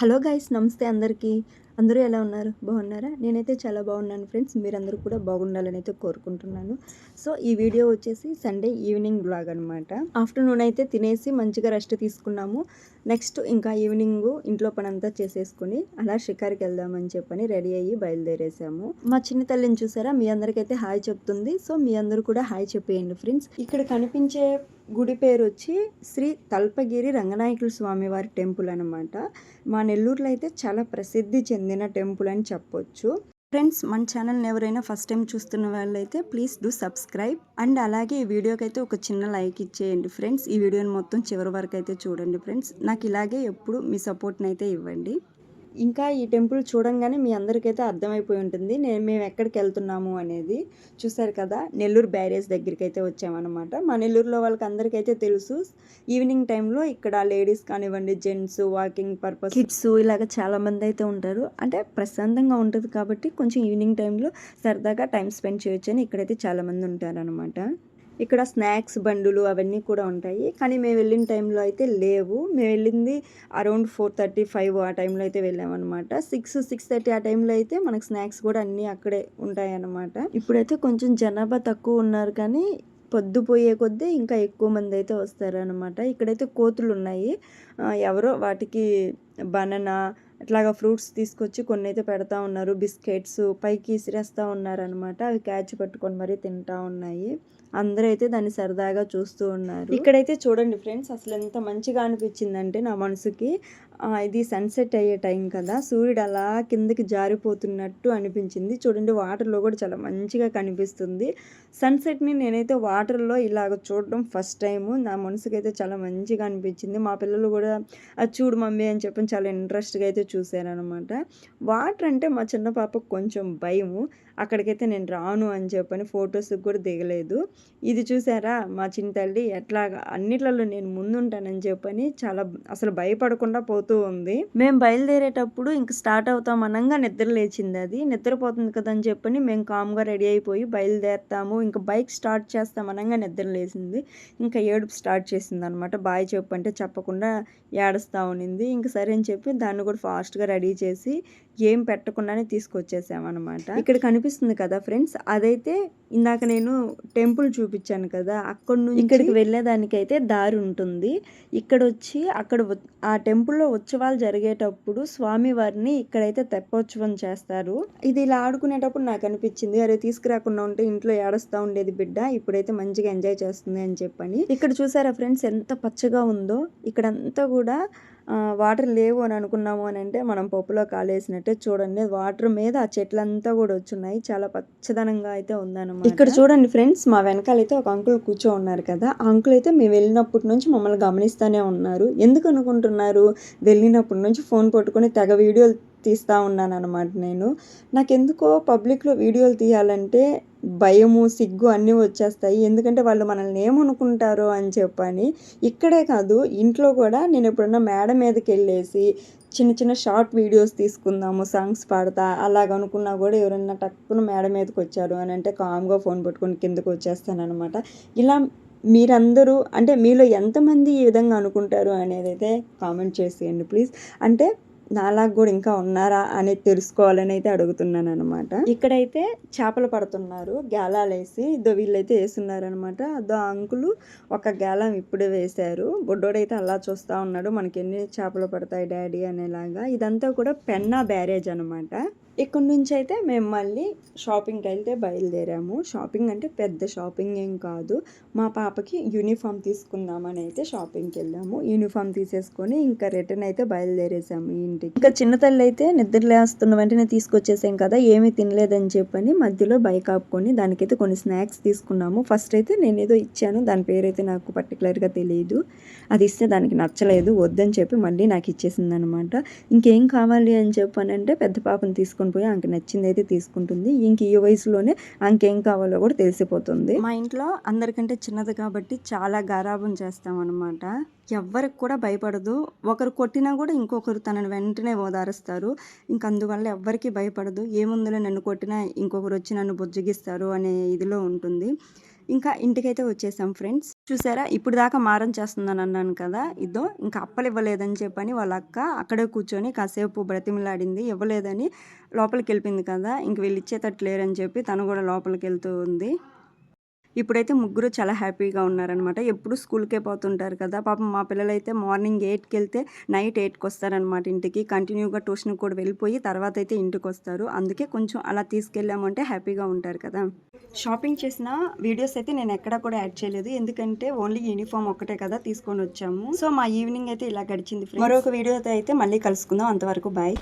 Hello guys నమస్తే అందరికీ. అందరూ ఎలా ఉన్నారు? బాగున్నారా? నేనైతే చాలా బాగున్నాను ఫ్రెండ్స్. మీరందరూ కూడా బాగుండాలని అయితే కోరుకుంటున్నాను. సో ఈ వీడియో వచ్చేసి సండే ఈవినింగ్ బ్లాగ్ అనమాట ఆఫ్టర్నూన్ అయితే తినేసి మంచిగా రెస్ట్ తీసుకున్నాము. నెక్స్ట్ ఇంకా ఈవినింగ్ ఇంట్లో పని అంతా చేసేసుకుని అలా షికార్కి వెళ్దామని చెప్పని రెడీ అయ్యి బయలుదేరేసాము. మా చిన్న తల్లిని చూసారా? మీ అందరికైతే హాయ్ చెప్తుంది. సో మీ అందరూ కూడా హాయ్ చెప్పేయండి ఫ్రెండ్స్. ఇక్కడ కనిపించే గుడి పేరు వచ్చి శ్రీ తల్పగిరి రంగనాయకుల స్వామివారి టెంపుల్ అనమాట మా నెల్లూరులో అయితే చాలా ప్రసిద్ధి చెందిన టెంపుల్ అని చెప్పొచ్చు. ఫ్రెండ్స్ మన ఛానల్ని ఎవరైనా ఫస్ట్ టైం చూస్తున్న వాళ్ళైతే ప్లీజ్ డూ సబ్స్క్రైబ్. అండ్ అలాగే ఈ వీడియోకి అయితే ఒక చిన్న లైక్ ఇచ్చేయండి ఫ్రెండ్స్. ఈ వీడియోని మొత్తం చివరి వరకు అయితే చూడండి ఫ్రెండ్స్. నాకు ఇలాగే ఎప్పుడు మీ సపోర్ట్ని అయితే ఇవ్వండి. ఇంకా ఈ టెంపుల్ చూడంగానే మీ అందరికైతే అర్థమైపోయి ఉంటుంది. నేను మేము ఎక్కడికి వెళ్తున్నాము అనేది. చూసారు కదా నెల్లూరు బ్యారేజ్ దగ్గరికి అయితే వచ్చామన్నమాట. మా నెల్లూరులో వాళ్ళకి అందరికైతే తెలుసు ఈవినింగ్ టైంలో ఇక్కడ లేడీస్ కానివ్వండి జెంట్స్ వాకింగ్ పర్పస్ కిడ్స్ ఇలాగ చాలామంది అయితే ఉంటారు. అంటే ప్రశాంతంగా ఉంటుంది కాబట్టి కొంచెం ఈవినింగ్ టైంలో సరదాగా టైం స్పెండ్ చేయొచ్చని ఇక్కడైతే చాలామంది ఉంటారనమాట ఇక్కడ స్నాక్స్ బండులు అవన్నీ కూడా ఉంటాయి. కానీ మేము వెళ్ళిన టైంలో అయితే లేవు. మేము వెళ్ళింది అరౌండ్ ఫోర్ థర్టీ ఫైవ్ ఆ టైంలో అయితే వెళ్ళామన్నమాట. సిక్స్ సిక్స్ థర్టీ ఆ టైంలో అయితే మనకు స్నాక్స్ కూడా అన్నీ అక్కడే ఉంటాయన్నమాట. ఇప్పుడైతే కొంచెం జనాభా తక్కువ ఉన్నారు కానీ పొద్దుపోయే కొద్దీ ఇంకా ఎక్కువ మంది అయితే వస్తారనమాట ఇక్కడైతే కోతులు ఉన్నాయి. ఎవరో వాటికి బననా అట్లాగా ఫ్రూట్స్ తీసుకొచ్చి కొన్ని అయితే పెడతా ఉన్నారు. బిస్కెట్స్ పైకి ఇసిరేస్తూ ఉన్నారనమాట అవి క్యాచ్ పట్టుకొని మరీ తింటా ఉన్నాయి. అందరూ అయితే దాన్ని సరదాగా చూస్తూ ఉన్నారు. ఇక్కడైతే చూడండి ఫ్రెండ్స్ అసలు ఎంత మంచిగా అనిపించిందంటే నా మనసుకి. ఇది సన్సెట్ అయ్యే టైం కదా. సూర్యుడు అలా కిందకి జారిపోతున్నట్టు అనిపించింది. చూడండి వాటర్లో కూడా చాలా మంచిగా కనిపిస్తుంది. సన్సెట్ని నేనైతే వాటర్లో ఇలాగ చూడడం ఫస్ట్ టైము నా మనసుకైతే చాలా మంచిగా అనిపించింది. మా పిల్లలు కూడా అది చూడు మమ్మీ అని చెప్పి చాలా ఇంట్రెస్ట్గా అయితే చూశారనమాట వాటర్ అంటే మా చిన్న పాపకు కొంచెం భయము అక్కడికైతే నేను రాను అని చెప్పని ఫొటోస్ కూడా దిగలేదు. ఇది చూసారా? మా చిన్న తల్లి ఎట్లాగా అన్నిట్లలో నేను ముందుంటానని చెప్పని చాలా అసలు భయపడకుండా పోతూ ఉంది. మేము బయలుదేరేటప్పుడు ఇంక స్టార్ట్ అవుతాం అనంగా నిద్ర లేచింది అది. నిద్రపోతుంది కదా అని చెప్పని మేము కామ్గా రెడీ అయిపోయి బయలుదేరుతాము. ఇంకా బైక్ స్టార్ట్ చేస్తాం అనంగా నిద్ర లేచింది. ఇంకా ఏడుపు స్టార్ట్ చేసింది అనమాట బాయ్ చెప్పు అంటే చెప్పకుండా ఏడుస్తూ ఉన్నింది ఇంక సరే అని చెప్పి దాన్ని కూడా ఫాస్ట్గా రెడీ చేసి ఏం పెట్టకుండానే తీసుకొచ్చేసామన్నమాట ఇక్కడ కనిపిస్తుంది కదా ఫ్రెండ్స్ అదైతే ఇందాక నేను టెంపుల్ చూపించాను కదా అక్కడ నుంచి ఇక్కడికి వెళ్ళేదానికైతే దారి ఉంటుంది. ఇక్కడ వచ్చి అక్కడ ఆ టెంపుల్లో ఉత్సవాలు జరిగేటప్పుడు స్వామి వారిని ఇక్కడైతే తెప్పోత్సవం చేస్తారు. ఇది ఇలా ఆడుకునేటప్పుడు నాకు అనిపించింది. అరే తీసుకురాకుండా ఉంటే ఇంట్లో ఏడుస్తూ ఉండేది బిడ్డ ఇప్పుడైతే మంచిగా ఎంజాయ్ చేస్తుంది అని చెప్పని. ఇక్కడ చూసారా ఫ్రెండ్స్ ఎంత పచ్చగా ఉందో. ఇక్కడంతా కూడా వాటర్ లేవు అని అనుకున్నాము అని అంటే మనం పప్పులో కాలేసినట్టే చూడండి. వాటర్ మీద ఆ చెట్లంతా కూడా వచ్చున్నాయి. చాలా పచ్చదనంగా అయితే ఉందన్నమాట. ఇక్కడ చూడండి ఫ్రెండ్స్ మా వెనకాల అయితే ఒక అంకుల్ కూర్చో ఉన్నారు కదా. ఆ అంకుల్ అయితే మేము వెళ్ళినప్పటి నుంచి మమ్మల్ని గమనిస్తూనే ఉన్నారు. ఎందుకు అనుకుంటున్నారు? వెళ్ళినప్పటి నుంచి ఫోన్ పట్టుకొని తెగ వీడియోలు తీస్తూ ఉన్నాను అనమాట నేను. నాకెందుకో పబ్లిక్లో వీడియోలు తీయాలంటే భయము సిగ్గు అన్నీ వచ్చేస్తాయి. ఎందుకంటే వాళ్ళు మనల్ని ఏమనుకుంటారో అని చెప్పని. ఇక్కడే కాదు ఇంట్లో కూడా నేను ఎప్పుడన్నా మేడ మీదకి వెళ్ళేసి చిన్న చిన్న షార్ట్ వీడియోస్ తీసుకుందాము సాంగ్స్ పాడతా అలాగ అనుకున్నా కూడా ఎవరైనా టక్కున మేడ మీదకి వచ్చారు అని అంటే కామ్గా ఫోన్ పట్టుకొని కిందకు వచ్చేస్తానమాట ఇలా మీరందరూ అంటే మీలో ఎంతమంది ఈ విధంగా అనుకుంటారు అనేది అయితే కామెంట్ చేసేయండి ప్లీజ్. అంటే నాలాగా కూడా ఇంకా ఉన్నారా అని తెలుసుకోవాలని అయితే అడుగుతున్నాను అనమాట ఇక్కడైతే చేపలు పడుతున్నారు గేలాలు వేసి ఇదో వీళ్ళైతే వేస్తున్నారు అనమాట అదో అంకులు ఒక గేలం ఇప్పుడే వేశారు. బొడ్డోడైతే అలా చూస్తూ ఉన్నాడు మనకి ఎన్ని చేపలు పడతాయి డాడీ అనేలాగా. ఇదంతా కూడా పెన్నా బ్యారేజ్ అనమాట ఇక్కడ నుంచి అయితే మేము మళ్ళీ షాపింగ్కి అయితే బయలుదేరాము. షాపింగ్ అంటే పెద్ద షాపింగ్ ఏం కాదు. మా పాపకి యూనిఫామ్ తీసుకుందామని అయితే షాపింగ్కి వెళ్ళాము. యూనిఫామ్ తీసేసుకొని ఇంకా రిటర్న్ అయితే బయలుదేరేసాము ఇంటికి. ఇంకా చిన్న తల్లి అయితే నిద్రలేస్తున్న వెంటనే తీసుకొచ్చేసాం కదా ఏమీ తినలేదని చెప్పని మధ్యలో బైక్ ఆపుకొని దానికైతే కొన్ని స్నాక్స్ తీసుకున్నాము. ఫస్ట్ అయితే నేను ఏదో ఇచ్చాను దాని పేరైతే నాకు పర్టికులర్గా తెలియదు అది ఇస్తే దానికి నచ్చలేదు వద్దని చెప్పి మళ్ళీ నాకు ఇచ్చేసింది అనమాట ఇంకేం కావాలి అని చెప్పానంటే పెద్ద పాపని తీసుకుని పోయి ఆమెకి నచ్చింది అయితే తీసుకుంటుంది. ఇంక ఈ వయసులోనే ఆమెకేం కావాలో కూడా తెలిసిపోతుంది. మా ఇంట్లో అందరికంటే చిన్నది కాబట్టి చాలా గారాబం చేస్తాం అనమాట ఎవ్వరికి కూడా భయపడదు. ఒకరు కొట్టినా కూడా ఇంకొకరు తనను వెంటనే ఓదారుస్తారు. ఇంక అందువల్ల ఎవ్వరికి భయపడదు. ఏముందులో నన్ను కొట్టినా ఇంకొకరు వచ్చి నన్ను బుజ్జగిస్తారు అనే ఇదిలో ఉంటుంది. ఇంకా ఇంటికైతే వచ్చేసాం ఫ్రెండ్స్. చూసారా? ఇప్పుడు దాకా మారం చేస్తుందని అన్నాను కదా ఇదో ఇంకా అప్పలు ఇవ్వలేదని చెప్పని వాళ్ళ అక్క అక్కడే కూర్చొని కాసేపు బ్రతిమిలాడింది ఇవ్వలేదని లోపలికి వెళ్ళిపోయింది కదా ఇంక వీళ్ళు ఇచ్చేటట్లేరని చెప్పి తను కూడా లోపలికి వెళ్తూ ఉంది. ఇప్పుడైతే ముగ్గురు చాలా హ్యాపీగా ఉన్నారనమాట ఎప్పుడు స్కూల్కే పోతుంటారు కదా. పాపం మా పిల్లలైతే మార్నింగ్ ఎయిట్కి వెళ్తే నైట్ ఎయిట్కి వస్తారనమాట ఇంటికి. కంటిన్యూగా ట్యూషన్కి కూడా వెళ్ళిపోయి తర్వాత అయితే ఇంటికి వస్తారు అందుకే కొంచెం అలా తీసుకెళ్ళామంటే హ్యాపీగా ఉంటారు కదా. షాపింగ్ చేసిన వీడియోస్ అయితే నేను ఎక్కడా కూడా యాడ్ చేయలేదు. ఎందుకంటే ఓన్లీ యూనిఫామ్ ఒక్కటే కదా తీసుకొని వచ్చాము. సో మా ఈవినింగ్ అయితే ఇలా గడిచింది మరొక వీడియోతో అయితే మళ్ళీ కలుసుకుందాం. అంతవరకు బాయ్.